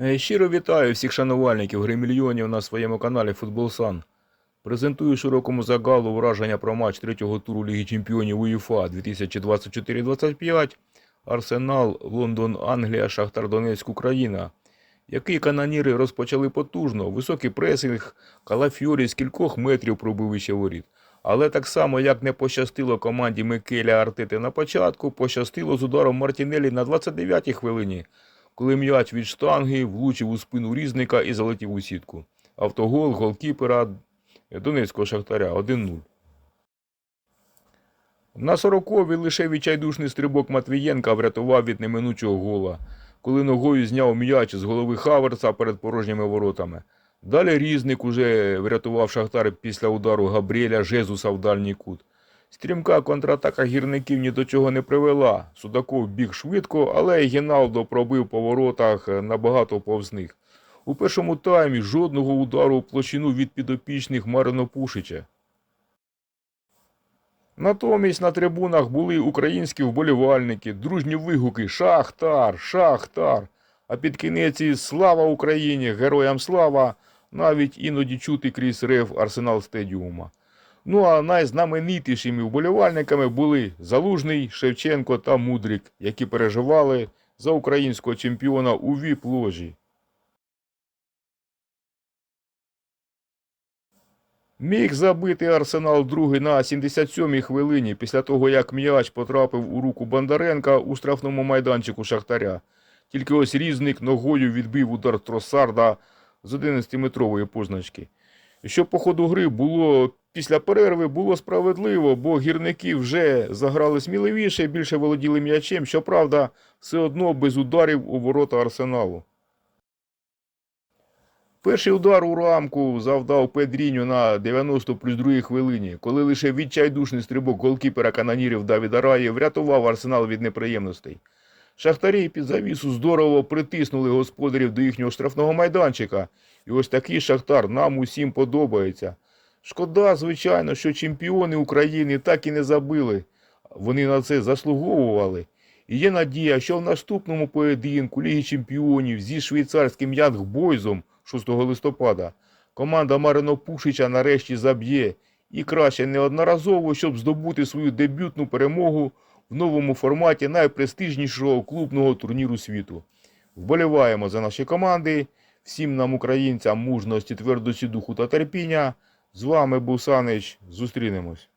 Е, Щиро вітаю всіх шанувальників гри мільйонів на своєму каналі Футболсан. Презентую широкому загалу враження про матч третього туру Ліги Чемпіонів УЄФА 2024-25 Арсенал, Лондон, Англія, Шахтар Донецьк, Україна, який каноніри розпочали потужно, високий пресинг, калафьорі з кількох метрів пробив вище воріт. Але так само, як не пощастило команді Микеля Артети на початку, пощастило з ударом Мартінелі на 29-й хвилині, коли м'яч від штанги влучив у спину різника і залетів у сітку. Автогол голкіпера Донецького Шахтаря 1-0. На 40-й лише відчайдушний стрибок Матвієнка врятував від неминучого гола, коли ногою зняв м'яч з голови Хаверца перед порожніми воротами. Далі Різник уже врятував Шахтар після удару Габріеля Жезуса в дальній кут. Стрімка контратака гірників ні до чого не привела. Судаков біг швидко, але Гіналдо пробив по воротах набагато повз них. У першому таймі жодного удару у площину від підопічних Марино Пушича. Натомість на трибунах були українські вболівальники, дружні вигуки Шахтар, Шахтар. А під кінець і слава Україні, героям слава, навіть іноді чути крізь рев Арсенал стадіума. Ну а найзнаменитішими вболівальниками були Залужний, Шевченко та Мудрик, які переживали за українського чемпіона у віп-ложі. Міг забити Арсенал другий на 77-й хвилині після того, як м'яч потрапив у руку Бондаренка у штрафному майданчику Шахтаря. Тільки ось різник ногою відбив удар Тросарда з 11-метрової позначки. Що по ходу гри було після перерви, було справедливо, бо гірники вже заграли сміливіше, більше володіли м'ячем, щоправда, все одно без ударів у ворота Арсеналу. Перший удар у рамку завдав Педріньо на 90 плюс 2 хвилині, коли лише відчайдушний стрибок голкіпера канонірів Давіда Раї врятував Арсенал від неприємностей. Шахтарі під завісу здорово притиснули господарів до їхнього штрафного майданчика, і ось такий шахтар нам усім подобається. Шкода, звичайно, що чемпіони України так і не забили. Вони на це заслуговували. І є надія, що в наступному поєдинку Ліги Чемпіонів зі швейцарським Янгбойзом 6 листопада команда Марино Пушича нарешті заб'є і краще неодноразово, щоб здобути свою дебютну перемогу в новому форматі найпрестижнішого клубного турніру світу. Вболіваємо за наші команди. Всім нам, українцям, мужності, твердості духу та терпіння. З вами був Санич. Зустрінемось.